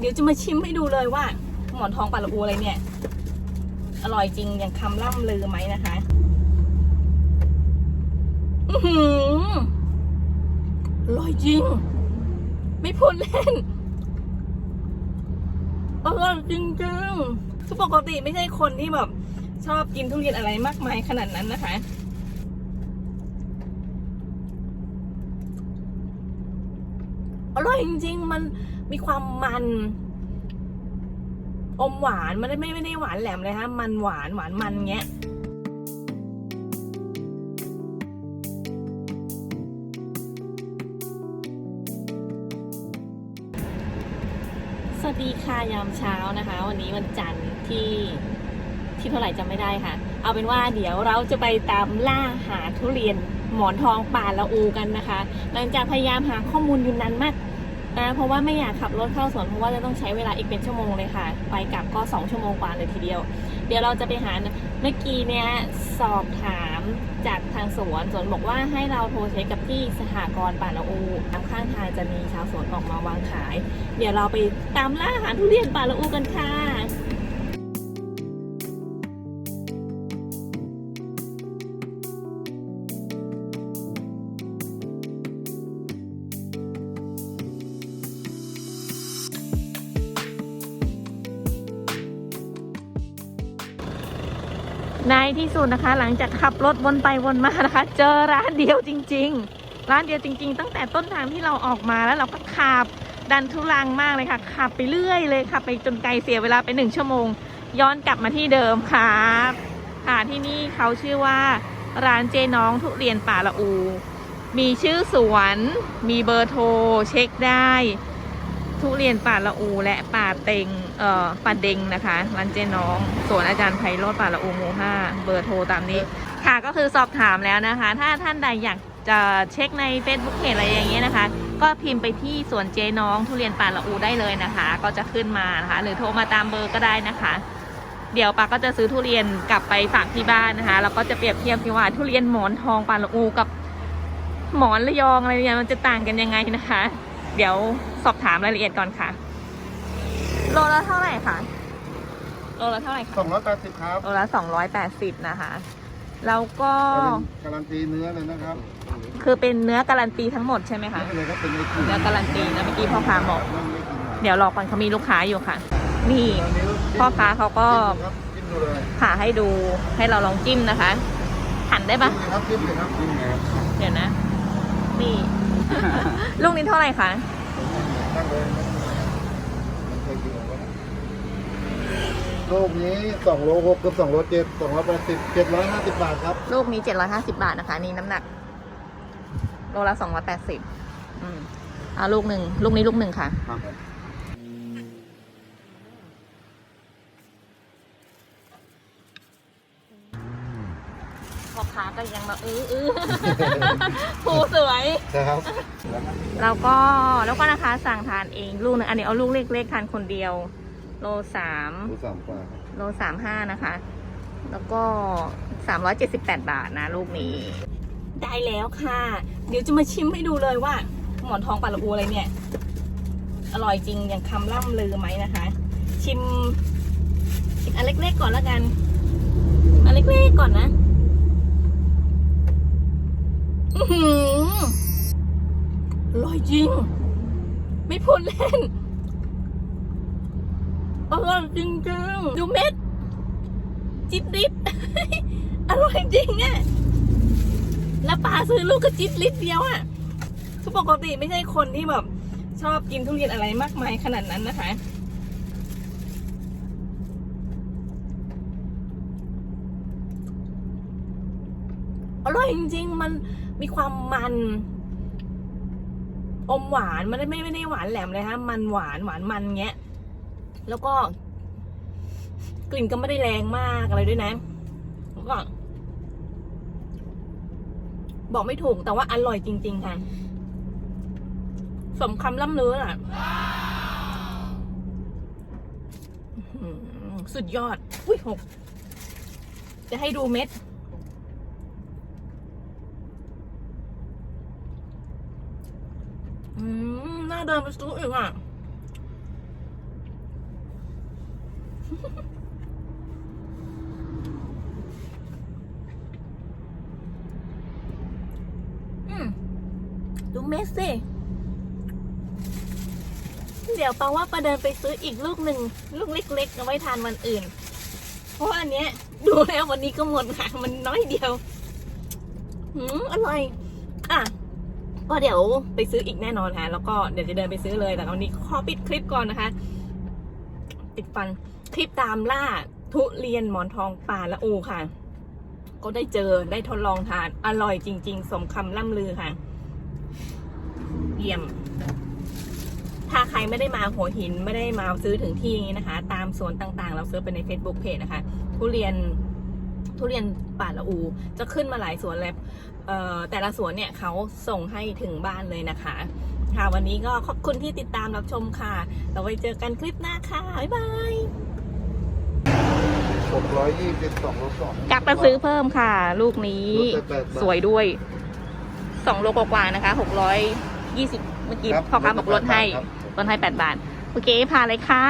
เดี๋ยวจะมาชิมให้ดูเลยว่า หมอนทองปลาละอูอะไรเนี่ย อร่อยจริงอย่างคำล่ำลือไหมนะคะอือหืออร่อยจริง ไม่พูดเล่นอร่อยจริงจริงคือปกติไม่ใช่คนที่แบบชอบกินทุเรียนอะไรมากมายขนาดนั้นนะคะ ร่อยจริง ๆ มันมีความมัน อมหวานมันไม่ไม่ได้หวานแหลมเลยฮะ มันหวานหวานมันเงี้ยสวัสดีค่ะยามเช้านะคะ วันนี้วันจันทร์ที่ที่เท่าไหร่จำไม่ได้ค่ะ เอาเป็นว่าเดี๋ยวเราจะไปตามล่าหาทุเรียนหมอนทองป่าละอูกันนะคะ หลังจากพยายามหาข้อมูลอยู่นานมาก นะเพราะว่าไม่อยากขับรถเข้าสวนเพราะว่าจะต้องใช้เวลาอีกเป็นชั่วโมงเลยค่ะ ไปกลับก็ 2 ชั่วโมงกว่าเลยทีเดียว เดี๋ยวเราจะไปหาเมื่อกี้เนี้ยสอบถามจากทางสวนสวนบอกว่าให้เราโทรเช็คกับที่สหกรณ์ป่าละอูตามข้างทางจะมีชาวสวนออกมาวางขาย เดี๋ยวเราไปตามล่าหาทุเรียนป่าละอูกันค่ะ ในที่สุดนะคะ หลังจากขับรถวนไปวนมานะคะ เจอร้านเดียวจริง ๆ ร้านเดียวจริง ๆ ตั้งแต่ต้นทางที่เราออกมาแล้วเราก็ขับดันทุลังมากเลยค่ะขับไปเรื่อยเลยขับไปจนไกลเสียเวลาไปหนึ่งชั่วโมง ย้อนกลับมาที่เดิมครับค่ะที่นี่เขาชื่อว่าร้านเจน้องทุเรียนป่าละอู มีชื่อสวน มีเบอร์โทร เช็คได้ ทุเรียนป่าละอูและป่าเต็งเอ่อป่าเด็งนะคะร้านเจน้องสวนอาจารย์ไพโรธป่าละอูหมู่ห้าเบอร์โทรตามนี้ ค่ะก็คือสอบถามแล้วนะคะ ถ้าท่านใดอยากจะเช็คใน Facebook เพจอะไรอย่างเงี้ยนะคะ ก็พิมพ์ไปที่สวนเจน้องทุเรียนป่าละอูได้เลยนะคะ ก็จะขึ้นมานะคะ หรือโทรมาตามเบอร์ก็ได้นะคะ เดี๋ยวป้าก็จะซื้อทุเรียนกลับไปฝากที่บ้านนะคะแล้วก็จะเปรียบเทียบที่ว่าทุเรียนหมอนทองป่าละอูกับหมอนระยองอะไรเนี่ยมันจะต่างกันยังไงนะคะ เดี๋ยวสอบถามรายละเอียดก่อนค่ะ โลละเท่าไหร่คะโลละเท่าไหร่คะสองร้อยแปดสิบครับโลละสองร้อยแปดสิบนะคะ แล้วก็การันตีเนื้อเลยนะครับคือเป็นเนื้อการันตีทั้งหมดใช่ไหมคะไม่เลยครับเป็นไอคิวเนื้อการันตีนะเมื่อกี้พ่อค้าบอก นั่นไม่กินหรอกเดี๋ยวรอก่อนเขามีลูกค้าอยู่ค่ะ นี่ตอนนี้พ่อค้าเขาก็ครับจิ้มดูเลยผ่าให้ดูให้เราลองจิ้มนะคะ หันได้ปะจิ้มเลยครับจิ้มเลยครับจิ้มเลยเดี๋ยวนะ นี่ ลูกนี้เท่าไหร่คะตั้งเลยมันเคยกินอะไรวะโลกนี้สองโลหกกับสองโลเจ็ดสองร้อยแปดสิบเจ็ดร้อยห้าสิบบาทครับ ลูกนี้ 750 บาทนะคะ นี่น้ำหนัก โลละ280อืมเอาลูกหนึ่ง ลูกนี้ลูกหนึ่งค่ะพ่อค้า ก็ยังมาอื้ออื้อผูสวย ครับแล้วก็แล้วก็นะคะสั่งทานเองลูกหนึงอันนี้เอาลูกเล็กๆทานคนเดียว โลสามดูสามกว่าครับโลสามห้านะคะ แล้วก็สามร้อยเจ็ดสิบแปดบาทนะลูกนี้ ได้แล้วค่ะ เดี๋ยวจะมาชิมให้ดูเลยว่า หมอนทองปลาละอูอะไรเนี่ย อร่อยจริงอย่างคำล่ำลือไหมนะคะ ชิมชิมอันเล็กๆก่อนแล้วกัน อันเล็กๆก่อนนะ อหืออร่อยจริง ไม่พูดเล่น อร่อยจริงจริงดูเม็ด จิบลิบอร่อยจริงอะแล้วป้าซื้อลูกกระจิบลิบเดียวอะคือปกติไม่ใช่คนที่แบบ ชอบกินทุเรียนอะไรมากมายขนาดนั้นนะคะ อร่อยจริง ๆ มัน มีความมันอมหวานมันไม่ไม่ได้หวานแหลมเลยฮะ มันหวานหวานมันเงี้ย แล้วก็ กลิ่นก็ไม่ได้แรงมากอะไรด้วยนะแล้วก็ บอกไม่ถูกแต่ว่าอร่อยจริง ๆ ค่ะ สมคำล่ำลืออะอื้อหือสุดยอด อุ้ยหก จะให้ดูเม็ด ต้เดินไปซื้ออีกอะดูเม็ดสิ เดี๋ยวปัว่าประเดินไปซื้ออีกลูกหนึ่ง ลูกเล็กๆเอาไว้ทานวันอื่น เพราะอันเนี้ย ดูแล้ววันนี้ก็หมดค่ะ มันน้อยเดียว อืมอร่อย อะ ก็เดี๋ยวไปซื้ออีกแน่นอนค่ะ แล้วก็เดี๋ยวจะเดินไปซื้อเลย แต่ตอนนี้ขอปิดคลิปก่อนนะคะ ติดฟันคลิปตามล่าทุเรียนหมอนทองป่าละอูค่ะ ก็ได้เจอได้ทดลองทาน อร่อยจริง ๆ สมคำล่ำลือค่ะ เยี่ยม ถ้าใครไม่ได้มาหัวหินไม่ได้มาซื้อถึงที่นี้นะคะ ตามสวนต่างๆ เราเซิร์ไปใน Facebook เพจนะคะ ทุเรียน ทุเรียนป่าละอู จะขึ้นมาหลายสวนแล้วแต่ละสวนเนี่ยเขาส่งให้ถึงบ้านเลยนะคะ ค่ะวันนี้ก็ขอบคุณที่ติดตามรับชมค่ะ เราไว้เจอกันคลิปหน้าค่ะ บ๊ายบายหกร้อยยี่สิบสองโลสองกลับมาซื้อเพิ่มค่ะ ลูกนี้ สวยด้วยสองโลกว่าๆนะคะหกร้อยยี่สิบเมื่อกี้พ่อค้าบอกลดให้ลดให้แปดบาท โอเคพาเลยค่ะ